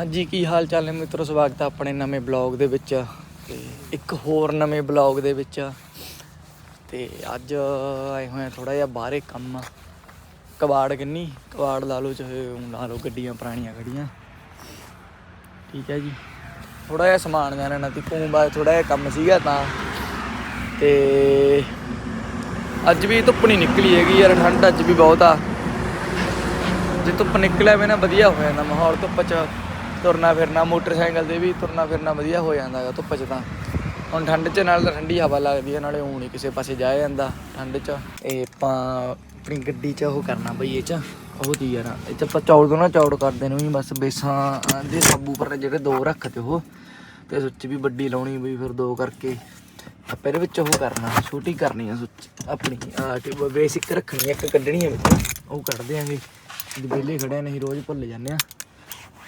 ਹਾਂਜੀ, ਕੀ ਹਾਲ ਚਾਲ ਨੇ ਮਿੱਤਰੋ? ਸਵਾਗਤ ਹੈ ਆਪਣੇ ਨਵੇਂ ਬਲੌਗ ਦੇ ਵਿੱਚ ਤੇ ਇੱਕ ਹੋਰ ਨਵੇਂ ਬਲੌਗ ਦੇ ਵਿੱਚ। ਤੇ ਅੱਜ ਆਏ ਹੋਏ ਆ ਥੋੜਾ ਜਿਹਾ ਬਾਹਰੇ ਕੰਮ। ਕਬਾੜ ਕਿੰਨੀ? ਕਬਾੜ ਲਾ ਲਓ ਚਾਹੇ ਊਂ ਲਾ ਲਓ ਗੱਡੀਆਂ, ਪੁਰਾਣੀਆਂ ਖੜੀਆਂ ਠੀਕ ਹੈ ਜੀ। ਥੋੜਾ ਜਿਹਾ ਸਮਾਨ ਜਾਣਾ ਨਾ ਤੇ ਕੋਂ ਬਾਅਦ ਥੋੜਾ ਜਿਹਾ ਕੰਮ ਸੀਗਾ ਤਾਂ। ਤੇ ਅੱਜ ਵੀ ਧੁੱਪ ਨਹੀਂ ਨਿਕਲੀ ਹੈਗੀ ਯਾਰ, ਠੰਡ ਅੱਜ ਵੀ ਬਹੁਤ ਆ। ਜੇ ਧੁੱਪ ਨਿਕਲਿਆ ਵੇ ਨਾ, ਵਧੀਆ ਹੋ ਜਾਂਦਾ ਮਾਹੌਲ ਧੁੱਪ 'ਚ। ਤੁਰਨਾ ਫਿਰਨਾ ਮੋਟਰਸਾਈਕਲ ਤੇ ਵੀ ਤੁਰਨਾ ਫਿਰਨਾ ਵਧੀਆ ਹੋ ਜਾਂਦਾ ਹੈਗਾ ਧੁੱਪ 'ਚ ਤਾਂ। ਹੁਣ ਠੰਡ 'ਚ ਨਾਲ ਤਾਂ ਠੰਡੀ ਹਵਾ ਲੱਗਦੀ ਹੈ ਨਾਲੇ ਊਂ ਨਹੀਂ ਕਿਸੇ ਪਾਸੇ ਜਾਇਆ ਜਾਂਦਾ ਠੰਡ 'ਚ। ਇਹ ਆਪਾਂ ਆਪਣੀ ਗੱਡੀ 'ਚ ਉਹ ਕਰਨਾ ਬਈ ਇਹ 'ਚ। ਉਹ ਦੀ ਯਾਰ ਇਹ 'ਚ ਆਪਾਂ ਚੌੜ ਦੋ ਨਾ ਚੌੜ ਕਰਦੇ ਨੂੰ ਵੀ ਬਸ ਬੇਸਾਂ ਦੇ ਸਾਬੂ ਪਰ ਜਿਹੜੇ ਦੋ ਰੱਖਤੇ ਉਹ। ਤੇ ਸੁੱਚ ਵੀ ਵੱਡੀ ਲਾਉਣੀ ਬਈ ਫਿਰ ਦੋ ਕਰਕੇ। ਆਪਾਂ ਇਹਦੇ ਵਿੱਚ ਉਹ ਕਰਨਾ ਛੋਟੀ ਕਰਨੀ ਆ ਸੁੱਚ ਆਪਣੀ ਆ ਕਿ ਬੇਸਿਕ ਰੱਖਣੀ ਆ, ਇੱਕ ਕੱਢਣੀ ਆ ਵਿੱਚ। ਉਹ ਕੱਢ ਦਿਆਂਗੇ। ਜੇ ਵਿਹਲੇ ਖੜਿਆ ਨਹੀਂ ਰੋਜ਼ ਭੁੱਲ ਜਾਂਦੇ ਆ।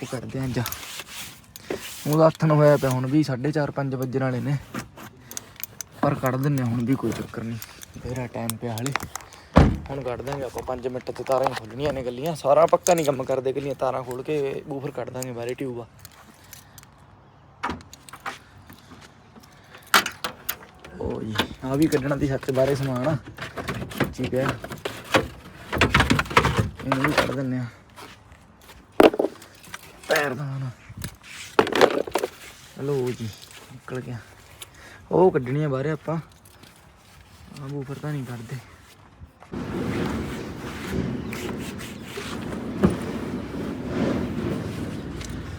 ਉਹ ਕਰਦੇ ਆਂ ਅੱਜ। ਉਹਦਾ ਹੱਥ ਨੂੰ ਹੋਇਆ ਪਿਆ, ਹੁਣ ਵੀ 4:30 5 ਵੱਜਣ ਵਾਲੇ ਨੇ। ਪਰ ਕੱਢ ਦਿੰਨੇ ਆ, ਹੁਣ ਵੀ ਕੋਈ ਚੱਕਰ ਨਹੀਂ। ਫੇਰਾ ਟਾਈਮ ਪਿਆ ਹਲੇ। ਹੁਣ ਕੱਢ ਦਾਂਗੇ ਆਪਾਂ 5 ਮਿੰਟ ਤੇ ਤਾਰਾਂ ਹੀ ਖੋਲਣੀਆਂ ਨੇ ਗੱਲੀਆਂ। ਸਾਰਾ ਪੱਕਾ ਨਹੀਂ ਕੰਮ ਕਰਦੇ ਗੱਲੀਆਂ, ਤਾਰਾਂ ਖੋਲ ਕੇ ਬੂਫਰ ਕੱਢ ਦਾਂਗੇ ਬਾਰੇ ਟਿਊਬ ਆ। ਓ ਆ ਵੀ ਕੱਢਣਾ ਦੀ ਸੱਚ ਬਾਰੇ ਸਮਾਨ। ਆ ਜੀ ਪਿਆ। ਇਹਨੂੰ ਵੀ ਕੱਢ ਦਿੰਨੇ ਆ। ਪੈਰ। ਦਾ ਨਾ ਹਲੋ ਜੀ, ਨਿਕਲ ਗਿਆ। ਉਹ ਕੱਢਣੀ ਆ ਬਾਹਰ ਆਪਾਂ। ਆ ਬੂਫਰ ਤਾਂ ਨਹੀਂ ਕੱਢਦੇ।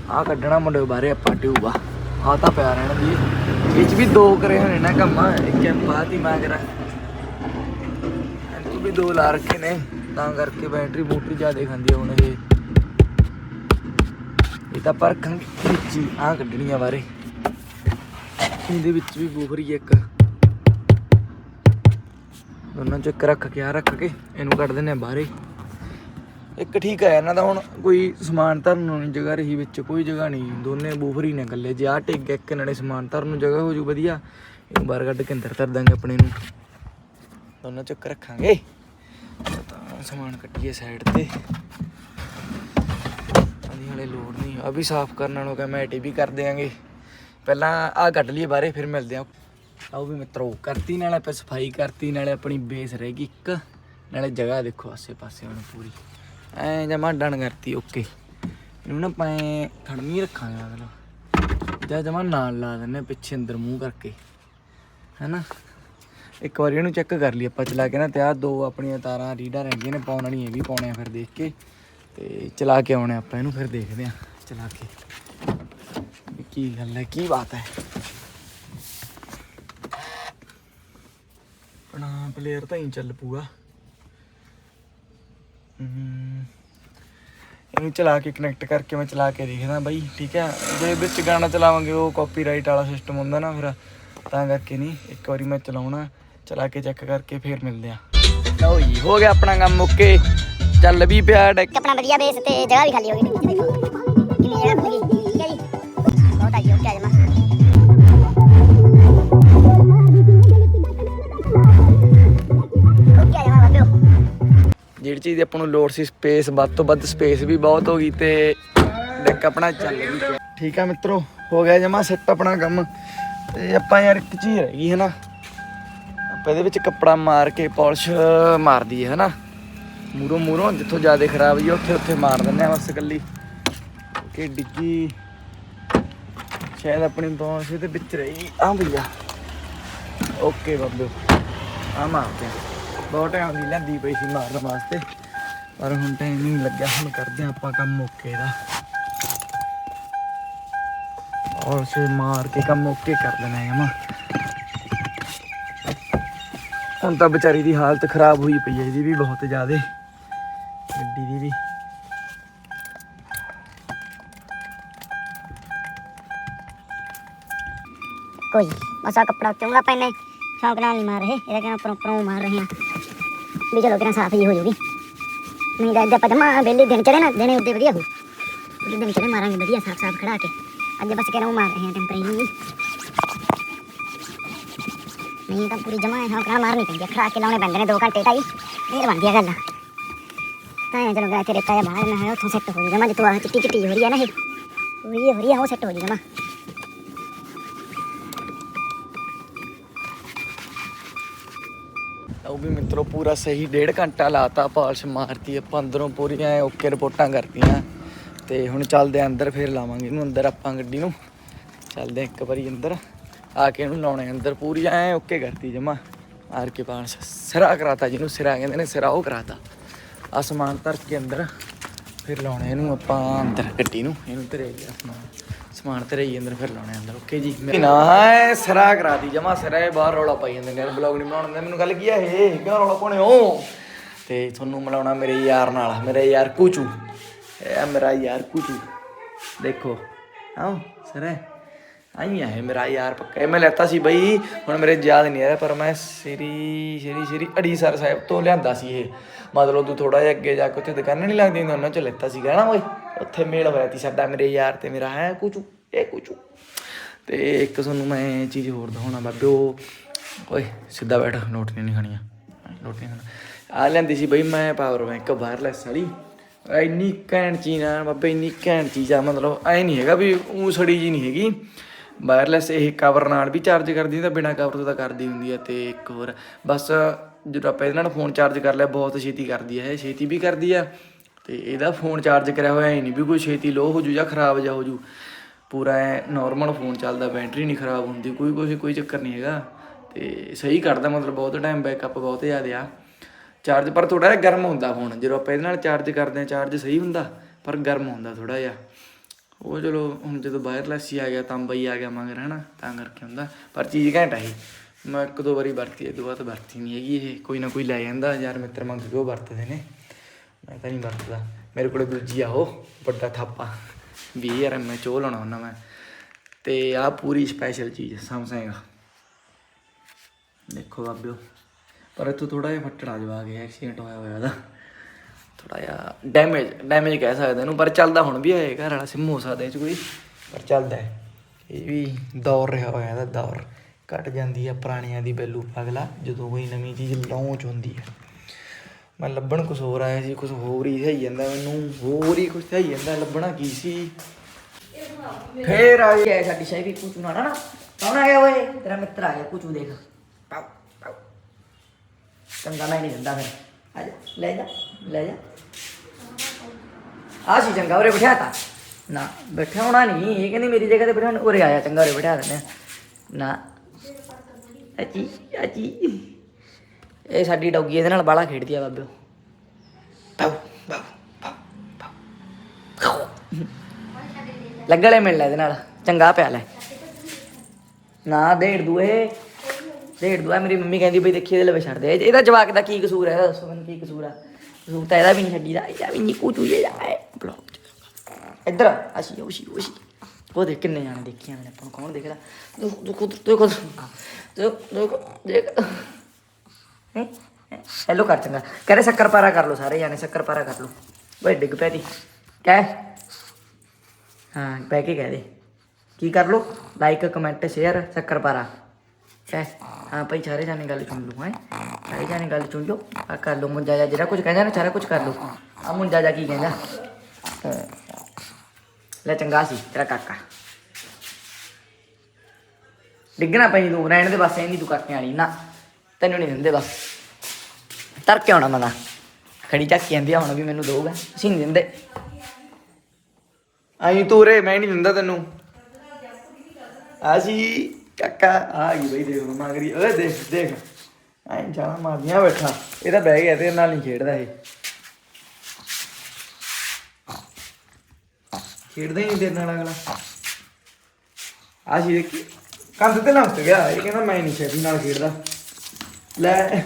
ਆ ਕੱਢਣਾ ਮੁੰਡੇ ਬਾਹਰੇ ਆਪਾਂ ਟਿਊਬ। ਆ ਤਾਂ ਪਿਆ ਰਹਿਣ ਦੀ। ਇਹ ਚ ਵੀ ਦੋ ਕਰੇ ਹੋਣੇ ਨਾ ਕੰਮ। ਇੱਕ ਐਂ ਬਾਅਦ ਹੀ ਮੈਂ ਕਰਾਂ। ਵੀ ਦੋ ਲਾ ਰੱਖੇ ਨੇ। ਤਾਂ ਕਰਕੇ ਬੈਟਰੀ ਬੂਟਰੀ ਜ਼ਿਆਦਾ ਖਾਂਦੀ ਆ ਹੁਣ ਇਹ। ਇਹ ਤਾਂ ਪਰ ਖੰਗ ਵਿੱਚ ਹੀ ਆ ਕੱਢਣੀਆਂ ਬਾਰੇ ਇਹਦੇ ਵਿੱਚ ਵੀ ਬੂਫਰੀ ਇੱਕ। ਦੋਨਾਂ ਚ ਇੱਕ ਰੱਖ ਕੇ ਆ ਰੱਖ ਕੇ ਇਹਨੂੰ ਕੱਢ ਦਿੰਨੇ ਆ ਬਾਹਰੇ। ਇੱਕ ਠੀਕ ਹੈ ਇਹਨਾਂ ਦਾ ਹੁਣ ਕੋਈ ਸਮਾਨ ਧਰਨ ਨੂੰ ਜਗ੍ਹਾ ਰਹੀ ਵਿੱਚ, ਕੋਈ ਜਗ੍ਹਾ ਨਹੀਂ। ਦੋਨੇ ਬੂਫਰੀ ਨੇ ਇਕੱਲੇ। ਜੇ ਆ ਟਿਕ ਗਿਆ ਇੱਕ ਨਾਲੇ ਸਮਾਨ ਧਰਨ ਨੂੰ ਜਗ੍ਹਾ ਹੋ ਜੂ ਵਧੀਆ। ਇਹਨੂੰ ਬਾਹਰ ਕੱਢ ਕੇ ਅੰਦਰ ਧਰ ਦਾਂਗੇ ਆਪਣੇ ਨੂੰ। ਦੋਨਾਂ ਚੱਕ ਰੱਖਾਂਗੇ। ਤਾਂ ਸਮਾਨ ਕੱਟੀਏ ਸਾਈਡ ਤੇ। ਹਲੇ ਲੋੜ ਨਹੀਂ ਆ। ਵੀ ਸਾਫ਼ ਕਰਨ ਨੂੰ ਕਹ ਮੈਂ ਵੀ ਕਰ ਦਿਆਂਗੇ। ਪਹਿਲਾਂ ਆ ਕੱਢ ਲਈਏ ਬਾਹਰੇ, ਫਿਰ ਮਿਲਦੇ ਆ। ਆਓ ਵੀ ਮਿੱਤਰੋ ਕਰਤੀ, ਨਾਲੇ ਆਪਾਂ ਸਫ਼ਾਈ ਕਰਤੀ, ਨਾਲੇ ਆਪਣੀ ਬੇਸ ਰਹਿ ਗਈ ਇੱਕ। ਨਾਲੇ ਜਗ੍ਹਾ ਦੇਖੋ ਆਸੇ ਪਾਸੇ ਹੁਣ ਪੂਰੀ। ਐ ਜਮਾ ਡਨ ਕਰਤੀ ਓਕੇ ਇਹਨੂੰ ਨਾ ਆਪਾਂ ਖੜਮੀ ਰੱਖਾਂਗੇ ਮਤਲਬ ਜਾਂ ਜਮਾ ਨਾਲ ਲਾ ਦਿੰਨੇ ਆ, ਪਿੱਛੇ ਅੰਦਰ ਮੂੰਹ ਕਰਕੇ। ਹੈਨਾ? ਇੱਕ ਵਾਰੀ ਇਹਨੂੰ ਚੈੱਕ ਕਰ ਲਈ ਆਪਾਂ, ਚਲਾ ਕੇ ਨਾ ਤੇ ਆ ਦੋ ਆਪਣੀਆਂ ਤਾਰਾਂ ਰੀਡਾਂ ਰਹਿੰਦੀਆਂ ਨੇ, ਪਾਉਣ ਵਾਲੀਆਂ, ਇਹ ਵੀ ਪਾਉਣੇ ਆ ਫਿਰ ਦੇਖ ਕੇ। ਤੇ ਚਲਾ ਕੇ ਆਉਣੇ ਆਪਾਂ ਇਹਨੂੰ ਫਿਰ ਦੇਖਦੇ ਆ ਚਲਾ ਕੇ ਵੀ ਕੀ ਗੱਲ ਹੈ ਕੀ ਬਾਤ ਹੈ ਆਪਣਾ ਪਲੇਅਰ ਤਾਂ ਹੀ ਚੱਲ ਪੂਗਾ ਹਮ, ਇਹਨੂੰ ਚਲਾ ਕੇ ਕਨੈਕਟ ਕਰਕੇ ਮੈਂ ਚਲਾ ਕੇ ਦੇਖਦਾ ਬਾਈ ਠੀਕ ਹੈ ਜੇ ਵਿੱਚ ਗਾਣਾ ਚਲਾਵਾਂਗੇ ਉਹ ਕਾਪੀਰਾਈਟ ਵਾਲਾ ਸਿਸਟਮ ਹੁੰਦਾ ਨਾ ਫਿਰ ਤਾਂ ਕਰਕੇ ਨਹੀਂ ਇੱਕ ਵਾਰੀ ਮੈਂ ਚਲਾਉਣਾ ਚਲਾ ਕੇ ਚੈੱਕ ਕਰਕੇ ਫੇਰ ਮਿਲਦੇ ਆ ਲਓ ਜੀ ਹੋ ਗਿਆ ਆਪਣਾ ਕੰਮ ਓਕੇ ਚੱਲ ਵੀ ਪਿਆ ਡੈਕ ਆਪਣਾ ਵਧੀਆ ਬੇਸ ਤੇ ਜਗ੍ਹਾ ਵੀ ਖਾਲੀ ਹੋ ਗਈ। ਦੇਖੋ ਕਿੰਨੀ ਜਗ੍ਹਾ ਖੁੱਲ ਗਈ ਠੀਕ ਹੈ ਜੀ। ਬਹੁਤ ਆਈ ਓਕੇ ਆ ਜਮਾ। ਓਕੇ ਆ ਜਮਾ ਬਾਬਿਓ ਜਿਹੜੀ ਚੀਜ਼ ਦੀ ਆਪਾਂ ਨੂੰ ਲੋੜ ਸੀ ਸਪੇਸ ਵੱਧ ਤੋਂ ਵੱਧ ਸਪੇਸ ਵੀ ਬਹੁਤ ਹੋ ਗਈ ਤੇ ਡੈਕ ਆਪਣਾ ਚੱਲ ਵੀ ਪਿਆ। ਠੀਕ ਆ ਮਿੱਤਰੋ ਹੋ ਗਿਆ ਜਮਾ ਸੈੱਟ ਆਪਣਾ ਕੰਮ। ਤੇ ਆਪਾਂ ਯਾਰ ਇੱਕ ਚੀਜ਼ ਰਹਿ ਗਈ ਹੈ ਨਾ। ਆਪਾਂ ਇਹਦੇ ਵਿੱਚ ਕੱਪੜਾ ਮਾਰ ਕੇ ਪਾਲਿਸ਼ ਮਾਰ ਦਈਏ ਹੈ ਨਾ? ਮੂਰੋਂ ਮੂਰੋਂ ਜਿੱਥੋਂ ਜ਼ਿਆਦਾ ਖਰਾਬ ਹੋਈ ਆ ਉੱਥੇ ਉੱਥੇ ਮਾਰ ਦਿੰਦੇ ਆ ਬਸ ਇਕੱਲੀ। ਕਿ ਡਿੱਗੀ। ਸ਼ਾਇਦ ਆਪਣੀ ਪਾਲਿਸ਼ ਦੇ ਵਿੱਚ ਰਹੀ। ਆ ਭਈਆ। ਓਕੇ ਬਾਬੂ। ਆ ਮਾਰਦੇ ਬਹੁਤ ਟਾਈਮ ਦੀ ਲੈਂਦੀ ਪਈ ਸੀ ਮਾਰਨ ਵਾਸਤੇ। ਪਰ ਹੁਣ ਟਾਈਮ ਨਹੀਂ ਲੱਗਿਆ। ਹੁਣ ਕਰਦੇ ਆ ਆਪਾਂ ਕੰਮ ਓਕੇ ਦਾ। ਔਰ ਸੇ ਮਾਰ ਕੇ ਕੰਮ ਓਕੇ ਕਰ ਲੈਣਾ ਹੈ ਜਮਾ। ਹੁਣ ਤਾਂ ਵਿਚਾਰੀ ਦੀ ਹਾਲਤ ਖਰਾਬ ਹੋਈ ਪਈ ਹੈ ਇਹਦੀ ਵੀ ਬਹੁਤ ਜ਼ਿਆਦਾ। ਗੱਡੀ ਦੀ ਵੀ। ਕੋਈ ਮਸਾ ਕੱਪੜਾ ਚੰਗਾ ਪੈਨੇ ਸ਼ੌਂਕ ਨਾਲ ਨਹੀਂ ਮਾਰ ਰਹੇ ਇਹਦਾ ਕਹਿੰਦਾ ਪਰੋਂ ਪਰੋਂ ਮਾਰ ਰਹੇ ਆ ਵੀ ਚਲੋ ਕਿਰਾਂ ਸਾਫ਼ ਹੀ ਹੋ ਜੂਗੀ। ਨਹੀਂ ਤਾਂ ਅੱਜ ਆਪਾਂ ਜਮਾ ਵੇਲੇ ਦਿਨ ਚੜੇ ਨਾ, ਦਿਨੇ ਉੱਤੇ ਵਧੀਆ ਹੋ। ਉਹਦੇ ਦਿਨ ਚੜੇ ਮਾਰਾਂਗੇ, ਵਧੀਆ ਸਾਫ਼ ਸਾਫ਼ ਖੜਾ ਕੇ। ਅੱਜ ਬਸ ਕਿਰਾਂ ਮਾਰ ਰਹੇ ਆ ਟੈਂਪਰੇਰੀ ਨਹੀਂ। ਤਾਂ ਪੂਰੀ ਜਮਾ ਸ਼ੌਂਕ ਨਾਲ ਮਾਰਨੀ ਪੈਂਦੀ ਖੜਾ ਕੇ ਲਾਉਣੇ ਪੈਂਦੇ ਨੇ 2 ਘੰਟੇ ਢਾਈ ਇਹ ਬਣਦੀ ਆ ਗੱਲ। ਤਾਂ ਇਹ ਚਲੋ ਗਾ ਕੇ ਰੇਤਾ ਬਾਹਰ ਨਾ ਉੱਥੋਂ ਸੈੱਟ ਹੋ ਜੂ ਜਮਾ ਜਿੱਤੋਂ ਆਹ ਚਿੱਟੀ ਚਿੱਟੀ ਹੋ ਰਹੀ ਹੈ ਨਾ ਇਹ ਵਧੀਆ ਵਧੀਆ ਉਹ ਸੈੱਟ ਹੋ ਜੀ ਉਹ ਵੀ ਮਿੱਤਰੋ ਪੂਰਾ ਸਹੀ ਡੇਢ ਘੰਟਾ ਲਾਤਾ ਪਾਲਿਸ਼ ਮਾਰਤੀ ਆਪਾਂ ਅੰਦਰੋਂ ਪੂਰੀਆਂ ਓਕੇ ਰਿਪੋਰਟਾਂ ਕਰਤੀਆਂ ਤੇ ਹੁਣ ਚੱਲਦੇ ਆਂ ਅੰਦਰ ਫੇਰ ਲਾਵਾਂਗੇ ਇਹਨੂੰ ਅੰਦਰ ਆਪਾਂ ਗੱਡੀ ਨੂੰ ਚੱਲਦੇ ਆਂ ਇੱਕ ਵਾਰੀ ਅੰਦਰ ਆ ਕੇ ਇਹਨੂੰ ਲਾਉਣੇ ਅੰਦਰ ਪੂਰੀ ਐ ਓਕੇ ਕਰਤੀ ਜਮਾ ਆਰ ਕੇ ਪਾਲਿਸ਼ ਸਿਰਾ ਕਰਾਤਾ ਜਿਹਨੂੰ ਸਿਰਾ ਕਹਿੰਦੇ ਨੇ ਸਿਰਾ ਉਹ ਕਰਾਤਾ ਅਸਮਾਨ ਧਰ ਕੇ ਅੰਦਰ। ਫਿਰ ਲਾਉਣੇ ਇਹਨੂੰ ਆਪਾਂ ਅੰਦਰ ਗੱਡੀ ਨੂੰ। ਇਹਨੂੰ ਧਰੇ ਗਿਆ ਆਪਣਾ ਸਮਾਨ ਧਰੇ ਹੀ ਅੰਦਰ ਫਿਰ ਲਾਉਣੇ ਅੰਦਰ। ਓਕੇ ਜੀ ਨਾ ਐ ਸਿਰਾ ਕਰਾਤੀ ਜਮਾ ਸਿਰਾ ਇਹ ਬਾਹਰ ਰੌਲਾ ਪਾਈ ਜਾਂਦੇ ਨੇ। ਬਲੌਗ ਨਹੀਂ ਬਣਾਉਣ ਦਿੰਦੇ ਮੈਨੂੰ ਗੱਲ ਕੀ ਆ ਇਹ? ਕਿਉਂ ਰੌਲਾ ਪਾਉਣੇ ਹੋ? ਤੇ ਤੁਹਾਨੂੰ ਮਿਲਾਉਣਾ ਮੇਰੇ ਯਾਰ ਨਾਲ ਮੇਰੇ ਯਾਰ ਕੂਚੂ। ਇਹ ਆ ਮੇਰਾ ਯਾਰ ਕੂਚੂ। ਦੇਖੋ। ਆਓ ਸਰੇ ਆਈ ਹੈ ਮੇਰਾ ਯਾਰ ਪੱਕਾ। ਇਹ ਮੈਂ ਲੈਤਾ ਸੀ ਬਈ, ਹੁਣ ਮੇਰੇ ਯਾਦ ਨਹੀਂ ਆ ਰਿਹਾ, ਪਰ ਮੈਂ ਸ੍ਰੀ ਸ੍ਰੀ ਸ੍ਰੀ ਅੜੀਸਰ ਸਾਹਿਬ ਤੋਂ ਲਿਆਂਦਾ ਸੀ ਇਹ। ਮਤਲਬ ਉਦੋਂ ਥੋੜਾ ਜਿਹਾ ਅੱਗੇ ਜਾ ਕੇ ਉੱਥੇ ਦੁਕਾਨਾਂ ਨਹੀਂ ਲੱਗਦੀਆਂ ਉਹਨਾਂ ਚ ਲੈਤਾ ਸੀਗਾ ਨਾ ਓਏ। ਉੱਥੇ ਮੇਲ ਹੋਇਆ ਸੀ ਸਾਡਾ ਮੇਰੇ ਯਾਰ ਤੇ ਮੇਰਾ, ਹੈ ਕੁਚੂ, ਇਹ ਕੁਚੂ। ਤੇ ਇੱਕ ਤੁਹਾਨੂੰ ਮੈਂ ਚੀਜ਼ ਹੋਰ ਦਿਖਾਉਣਾ ਬਾਬੇ, ਉਹ ਓਏ, ਸਿੱਧਾ ਬੈਠ, ਨੋਟ ਨਹੀਂ ਖਾਣੀਆਂ ਨੋਟ ਖਾਣਾ ਆ ਲੈਂਦੀ ਸੀ ਬਈ ਮੈਂ ਪਾਵਰ ਬੈਂਕ ਵਾਇਰਲੈਸ ਵਾਲੀ। ਇੰਨੀ ਘੈਂਟ ਚੀਜ਼ ਆ ਬਾਬੇ, ਇੰਨੀ ਘੈਂਟ ਚੀਜ਼ ਆ, ਮਤਲਬ ਐ ਨਹੀਂ ਹੈਗਾ ਵੀ ਉਹ ਸੜੀ ਜੀ ਨਹੀਂ ਹੈਗੀ। ਵਾਇਰਲੈਸ ਇਹ ਕਵਰ ਨਾਲ ਵੀ ਚਾਰਜ ਕਰਦੀ ਤਾਂ ਬਿਨਾ ਕਵਰ ਤੋਂ ਤਾਂ ਕਰਦੀ ਹੁੰਦੀ ਹੈ ਤੇ ਇੱਕ ਹੋਰ, ਬਸ ਜਦੋਂ ਆਪਾਂ ਇਹਦੇ ਨਾਲ ਫੋਨ ਚਾਰਜ ਕਰ ਲਿਆ, ਬਹੁਤ ਛੇਤੀ ਕਰਦੀ ਹੈ, ਇਹ ਛੇਤੀ ਵੀ ਕਰਦੀ ਆ ਤੇ ਇਹਦਾ ਫੋਨ ਚਾਰਜ ਕਰਿਆ ਹੋਇਆ, ਇਹ ਨਹੀਂ ਵੀ ਕੋਈ ਛੇਤੀ ਲੋ ਹੋ ਜੂ ਜਾਂ ਖਰਾਬ ਜਾ ਹੋ ਜੂ। ਪੂਰਾ ਐ ਨਾਰਮਲ ਫੋਨ ਚੱਲਦਾ ਬੈਟਰੀ ਨਹੀਂ ਖਰਾਬ ਹੁੰਦੀ, ਕੋਈ ਕੋਈ ਕੋਈ ਚੱਕਰ ਨਹੀਂ ਹੈਗਾ ਤੇ ਸਹੀ ਕਰਦਾ, ਮਤਲਬ ਬਹੁਤ ਟਾਈਮ ਬੈਕਅਪ ਬਹੁਤ ਜ਼ਿਆਦਾ ਆ। ਚਾਰਜ ਪਰ ਥੋੜਾ ਜਿਹਾ ਗਰਮ ਹੁੰਦਾ ਫੋਨ ਜਦੋਂ ਆਪਾਂ ਇਹਦੇ ਨਾਲ ਚਾਰਜ ਕਰਦੇ ਆ ਚਾਰਜ ਸਹੀ ਹੁੰਦਾ, ਪਰ ਗਰਮ ਹੁੰਦਾ ਥੋੜਾ ਜਿਹਾ। ਉਹ ਚਲੋ ਹੁਣ ਜਦੋਂ ਵਾਇਰਲੈਸ ਹੀ ਆ ਗਿਆ, ਤਾਂ ਬਈ ਆ ਗਿਆ ਮਗਰ, ਹਨਾ? ਤਾਂ ਕਰਕੇ ਹੁੰਦਾ। ਪਰ ਚੀਜ਼ ਘੈਂਟ ਆ ਮੈਂ ਇੱਕ ਦੋ ਵਾਰੀ ਵਰਤੀ, ਇਹ ਤੋਂ ਬਾਅਦ ਵਰਤੀ ਨਹੀਂ ਹੈਗੀ ਇਹ। ਕੋਈ ਨਾ ਕੋਈ ਲੈ ਜਾਂਦਾ, ਯਾਰ ਮਿੱਤਰ ਮੰਗ ਕੇ ਉਹ ਵਰਤਦੇ ਨੇ। ਮੈਂ ਤਾਂ ਨਹੀਂ ਵਰਤਦਾ। ਮੇਰੇ ਕੋਲ ਦੂਜੀ ਆ ਉਹ, ਵੱਡਾ ਥਾਪਾ। 20000 ਮੈਂ ਉਹ ਲਾਉਣਾ ਹੁੰਦਾ ਮੈਂ। ਤੇ ਆ ਪੂਰੀ ਸਪੈਸ਼ਲ ਚੀਜ਼ ਸਮਸੰਗ ਦੇਖੋ ਬਾਬਿਓ। ਪਰ ਇੱਥੋਂ ਥੋੜਾ ਜਿਹਾ ਫੱਟੜ ਆ ਜਵਾ ਗਿਆ ਐਕਸੀਡੈਂਟ ਹੋਇਆ ਹੋਇਆ ਉਹਦਾ। ਥੋੜਾ ਜਿਹਾ ਡੈਮੇਜ ਡੈਮੇਜ ਕਹਿ ਸਕਦੇ ਇਹਨੂੰ ਪਰ ਚੱਲਦਾ ਹੁਣ ਵੀ ਹੈ ਘਰ ਵਾਲਾ ਸਿਮ ਹੋ ਸਕਦਾ ਇਹ ਚ ਕੋਈ। ਪਰ ਚੱਲਦਾ ਹੈ। ਇਹ ਵੀ ਦੌਰ ਰਿਹਾ ਹੋਇਆ ਇਹਦਾ ਦੌਰ। ਕੱਟ ਜਾਂਦੀ ਹੈ ਪੁਰਾਣੀਆਂ ਦੀ ਬੈਲੂ ਅਗਲਾ ਜਦੋਂ ਕੋਈ ਨਵੀਂ ਚੀਜ਼ ਲਾਂਚ ਹੁੰਦੀ ਹੈ। ਮੈਂ ਲੱਭਣ ਕੁਝ ਹੋਰ ਆਇਆ ਸੀ ਕੁਝ ਹੋਰ ਹੀ ਸਹੀ ਜਾਂਦਾ ਮੈਨੂੰ ਹੋਰ ਹੀ ਕੁਝ ਸਹੀ ਜਾਂਦਾ ਲੱਭਣਾ ਕੀ ਸੀ? ਫੇਰ ਆ ਗਿਆ ਸਾਡੀ ਸ਼ਾਇਰੀ ਕੁਚੂ ਨਾ ਨਾ। ਕੌਣ ਆ ਗਿਆ ਓਏ? ਤੇਰਾ ਮਿੱਤਰ ਆ ਗਿਆ ਕੁਚੂ ਦੇਖ। ਪਾਉ ਪਾਉ ਚੰਗਾ ਮੈਂ ਨਹੀਂ ਦਿੰਦਾ ਫਿਰ। ਆ ਜਾ ਲੈ ਜਾ ਲੈ ਜਾ। ਆ ਸੀ ਚੰਗਾ ਉਰੇ ਬਿਠਾ ਤਾ। ਨਾ ਬੈਠਾ ਹੋਣਾ ਨਹੀਂ ਇਹ ਕਹਿੰਦੀ ਮੇਰੀ ਜਗ੍ਹਾ ਤੇ ਬਿਠਾ ਉਰੇ ਆਇਆ ਚੰਗਾ ਉਰੇ ਬਿਠਾ ਦਿੰਦੇ ਨਾ, ਅਜੀ ਅਜੀ। ਇਹ ਸਾਡੀ ਡੌਗੀ ਇਹਦੇ ਨਾਲ ਬਾਲਾ ਖੇਡਦੀ ਆ ਬਾਬਿਓ ਪਾਉ ਪਾਉ ਪਾਉ ਪਾਉ ਲੱਗਲੇ ਮਿਲ ਲੈ ਇਹਦੇ ਨਾਲ, ਚੰਗਾ ਪਿਆ ਲੈ। ਨਾ ਦੇੜ ਦੂਏ ਡੇਢ ਦੂਆ ਮੇਰੀ ਮੰਮੀ ਕਹਿੰਦੀ ਬਈ ਦੇਖੀ ਇਹਦੇ ਲਵੇ ਛੱਡ ਦੇ। ਇਹਦਾ ਜਵਾਕ ਦਾ ਕੀ ਕਸੂਰ ਹੈ, ਦੱਸੋ ਮੈਨੂੰ ਕੀ ਕਸੂਰ ਆ। ਕਸੂਰ ਤਾਂ ਇਹਦਾ ਵੀ ਨਹੀਂ ਛੱਡੀਦਾ, ਇਹਦਾ ਵੀ ਨਹੀਂ ਕੁਝ ਹੋਈ ਜਾਏ ਬਲੌਗ ਇੱਧਰ ਅਸੀ ਉਸੀ ਉਸੀ ਉਹ ਦੇਖ ਕਿੰਨੇ ਜਾਣੇ ਦੇਖੀਆਂ ਨੇ ਆਪਾਂ ਨੂੰ, ਕੌਣ ਦੇਖਦਾ? ਦੇਖੋ ਦੇਖੋ ਦੇਖੋ। ਦੇਖ ਹੈਲੋ ਕਰ ਚੰਗਾ। ਕਰੇ ਸ਼ੱਕਰ ਪਾਰਾ ਕਰ ਲਓ, ਸਾਰੇ ਜਾਣੇ ਸ਼ੱਕਰ ਪਾਰਾ ਕਰ ਲਓ। ਓਏ ਡਿੱਗ ਪੈ ਦੀ ਕਹਿ। ਹਾਂ, ਬਹਿ ਕੇ ਕਹਿ ਦੇ। ਕੀ ਕਰ ਲਓ? ਲਾਈਕ ਕਮੈਂਟ ਸ਼ੇਅਰ ਸ਼ੱਕਰ ਪਾਰਾ। ਕਹਿ। ਹਾਂ ਭਾਈ, ਸਾਰੇ ਜਾਣੇ ਗੱਲ ਸੁਣ ਲਓ, ਹੈ? ਸਾਰੇ ਜਾਣੇ ਗੱਲ ਸੁਣ ਲਓ। ਆ ਕਰ ਲਓ ਮੁੰਡਾ ਜਾ ਜਿਹੜਾ ਕੁਝ ਕਹਿੰਦਾ ਨਾ, ਸਾਰਾ ਕੁਝ ਕਰ ਲਓ। ਆ ਮੁੰਡਾ ਜਾ ਕੀ ਕਹਿੰਦਾ? ਲੈ ਚੰਗਾ ਸੀ, ਤੇਰਾ ਕਾਕਾ। ਡਿੱਗਣਾ ਪਈ ਤੂੰ, ਰਹਿਣ ਦੇ ਬਸ ਇੰਨੀ ਤੂੰ ਕਾਕੇ ਵਾਲੀ ਨਾ। ਤੈਨੂੰ ਨਹੀਂ ਦਿੰਦੇ ਬਸ। ਤਰ ਕੇ ਆਉਣਾ ਮਨਾ ਖੜੀ ਚੱਕ ਜਾਂਦੀ ਆ, ਹੁਣ ਵੀ ਮੈਨੂੰ ਦਊਗਾ ਅਸੀਂ ਨਹੀਂ ਦਿੰਦੇ। ਆਈ ਤੂੰ ਰੇ ਮੈਂ ਨਹੀਂ ਦਿੰਦਾ ਤੈਨੂੰ। ਆ ਕਾਕਾ, ਆ ਗਈ ਬਈ, ਦੇਖ ਮਮਾ ਕਰੀ ਓਏ, ਦੇਖ ਦੇਖ। ਐਂ ਜਾਣਾ ਮਾਰਦੀਆਂ ਬੈਠਾ। ਇਹ ਤਾਂ ਬਹਿ ਗਿਆ ਤੇਰੇ ਨਾਲ ਨਹੀਂ ਖੇਡਦਾ ਇਹ। ਖੇਡਦਾ ਹੀ ਨਹੀਂ ਤੇਰੇ ਨਾਲ ਅਗਲਾ। ਆ ਦੇਖੀ। ਕੰਧ ਤੇ ਲੰਘ ਗਿਆ। ਇਹ ਕਹਿੰਦਾ ਮੈਂ ਨਹੀਂ ਛੇਤੀ ਨਾਲ ਖੇਡਦਾ। ਲੈ।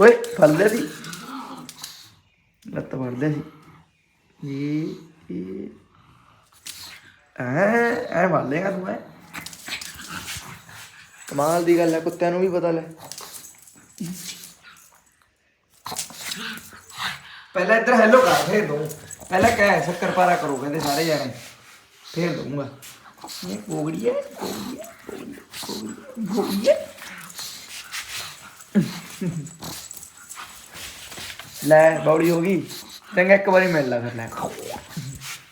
ਓਏ ਫੜ ਲਿਆ ਸੀ। ਲੱਤ ਫੜ ਲਿਆ ਸੀ। ਇਹ ਇਹ ਐ ਐ ਫੜ ਲੇਗਾ ਤੂੰ ਐ। ਕਮਾਲ ਦੀ ਗੱਲ ਹੈ ਕੁੱਤਿਆਂ ਨੂੰ ਵੀ ਪਤਾ ਲੈ। ਪਹਿਲਾਂ ਇੱਧਰ ਹੈਲੋ ਕਰ ਫੇਰ ਦੂੰ ਪਹਿਲਾਂ ਕਹਿ ਸ਼ੱਕਰ ਪਾਰਾ ਕਰੋ ਕਹਿੰਦੇ ਸਾਰੇ ਜਾਣੇ। ਫੇਰ ਦਊਂਗਾ। ਇਹ ਕੋਗੜੀ ਹੈ ਕੋਗੜੀ ਹੈ ਕੋਗੜੀ ਹੈ, ਕੋਗੜੀ ਹੈ ਲੈ ਬੌੜੀ ਹੋ ਗਈ। ਚੰਗਾ ਇੱਕ ਵਾਰੀ ਮਿਲ ਲੈ ਫਿਰ ਲੈ।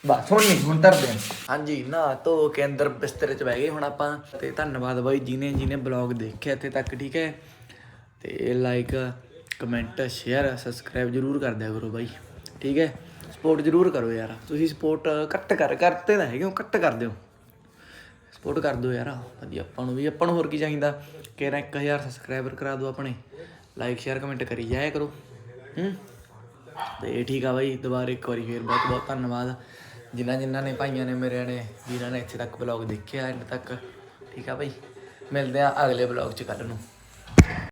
ਬਸ, ਹੁਣ ਨਹੀਂ ਹੁਣ ਧਰਦੇ ਹਾਂ ਹਾਂਜੀ ਨਾ ਧੋ ਕੇ ਅੰਦਰ ਬਿਸਤਰੇ 'ਚ ਬਹਿ ਗਏ ਹੁਣ ਆਪਾਂ। ਤੇ ਧੰਨਵਾਦ ਬਾਈ ਜਿਹਨੇ ਜਿਹਨੇ ਬਲੌਗ ਦੇਖਿਆ ਇੱਥੇ ਤੱਕ, ਠੀਕ ਹੈ? ਤੇ ਲਾਈਕ ਕਮੈਂਟ ਸ਼ੇਅਰ ਸਬਸਕ੍ਰਾਈਬ ਜਰੂਰ ਕਰ ਦਿਆ ਕਰੋ ਬਾਈ, ਠੀਕ ਹੈ? ਸਪੋਰਟ ਜਰੂਰ ਕਰੋ ਯਾਰ। ਤੁਸੀਂ ਸਪੋਰਟ ਘੱਟ ਕਰ, ਕਰਤੇ ਤਾਂ ਹੈਗੇ ਹੋ ਘੱਟ ਕਰ ਦਿਓ ਸਪੋਰਟ ਕਰ ਦਿਓ ਯਾਰ। ਵਧੀਆ ਆਪਾਂ ਨੂੰ ਵੀ, ਆਪਾਂ ਨੂੰ ਹੋਰ ਕੀ ਚਾਹੀਦਾ? ਕਿ ਨਾ 1000 ਸਬਸਕ੍ਰਾਈਬਰ ਕਰਾ ਦਿਓ ਆਪਣੇ। ਲਾਈਕ ਸ਼ੇਅਰ ਕਮੈਂਟ ਕਰੀ ਜਾਇਆ ਕਰੋ। ਹੂੰ? ਤੇ ਠੀਕ ਆ ਬਾਈ, ਦੁਬਾਰਾ ਇੱਕ ਵਾਰੀ ਫੇਰ ਬਹੁਤ ਬਹੁਤ ਧੰਨਵਾਦ। ਜਿਨ੍ਹਾਂ ਜਿਨ੍ਹਾਂ ਨੇ ਭਾਈਆਂ ਨੇ ਮੇਰੇ ਨੇ, ਜਿਨ੍ਹਾਂ ਨੇ ਇੱਥੇ ਤੱਕ ਵਲੌਗ ਦੇਖਿਆ ਐਂਡ ਤੱਕ। ਠੀਕ ਆ ਬਾਈ ਮਿਲਦੇ ਆ ਅਗਲੇ ਵਲੌਗ ਚ ਕੱਲ ਨੂੰ।